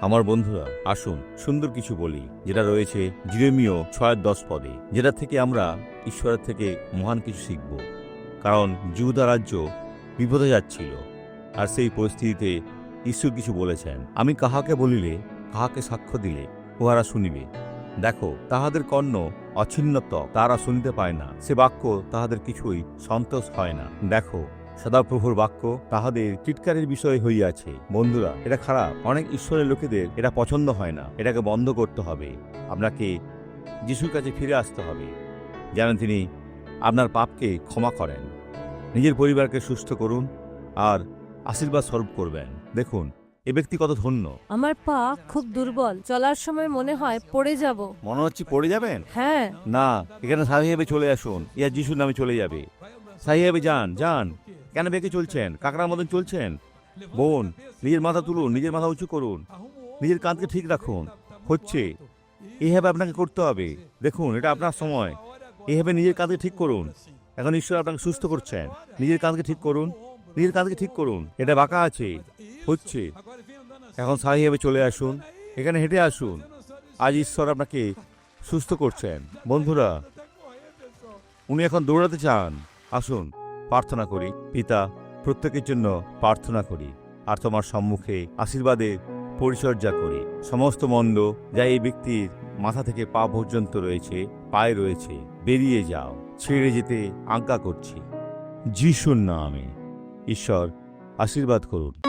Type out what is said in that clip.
আমার বন্ধুরা, আসুন সুন্দর কিছু বলি, যেটা রয়েছে জিরেমিও ছয় দশ পদে, যেটা থেকে আমরা ঈশ্বরের থেকে মহান কিছু শিখব। কারণ জিহুদা রাজ্য বিপদে যাচ্ছিল, আর সেই পরিস্থিতিতে ঈশ্বর কিছু বলেছেন। আমি কাহাকে বলিলে, কাহাকে সাক্ষ্য দিলে, উহারা শুনিবে। দেখো, তাহাদের কর্ণ অছিন্নত তারা শুনিতে পায় না, সে বাক্য তাহাদের কিছুই সন্তোষ হয় না। দেখো সদাপ্রভুর বাক্য তাহাদের চিৎকারের বিষয় হইয়াছে। বন্ধুরা এটা খারাপ। অনেক ঈশ্বরের লোকেদের এটা পছন্দ হয় না। এটাকে বন্ধ করতে হবে। আপনাকে যিশুর কাছে ফিরে আসতে হবে। যেন তিনি আপনার পাপকে ক্ষমা করেন। নিজের পরিবারকে সুস্থ করুন আর আশীর্বাদ স্বরূপ করবেন। দেখুন এ ব্যক্তি কত ধন্য। আমার পা খুব দুর্বল। চলার সময় মনে হয় পড়ে যাব। মনে হচ্ছে পড়ে যাবেন? হ্যাঁ। না এখানে সাহিবে চলে আসুন। ইয়া যিশুর নামে চলে যাবে। সাহিবে যান যান। কেন বেঁকে চলছেন? কাকড়ার মতন চলছেন? বোন, নিজের মাথা তুলুন, নিজের মাথা উঁচু করুন। নিজের কাঁধকে ঠিক রাখুন। হচ্ছে এইভাবে আপনাকে করতে হবে। দেখুন, এটা আপনার সময়। এইভাবে নিজের কাঁধকে ঠিক করুন। এখন ঈশ্বর আপনাকে সুস্থ করছেন। নিজের কাঁধকে ঠিক করুন। নিজের কাঁধকে ঠিক করুন। এটা বাঁকা আছে। হচ্ছে, এখন সাহিবে চলে আসুন। এখানে হেঁটে আসুন। আজ ঈশ্বর আপনাকে সুস্থ করছেন। বন্ধুরা, উনি এখন দৌড়াতে চান। আসুন। প্রার্থনা করি, পিতা, প্রত্যেকের জন্য প্রার্থনা করি, আর তোমার সম্মুখে আশীর্বাদের পরিচর্যা করি। সমস্ত মন্দ যা এই ব্যক্তির মাথা থেকে পা পর্যন্ত রয়েছে, পায়ে রয়েছে, বেরিয়ে যাও, ছেড়ে যেতে আজ্ঞা করছি। যিশুর নামে। ঈশ্বর, আশীর্বাদ করুন।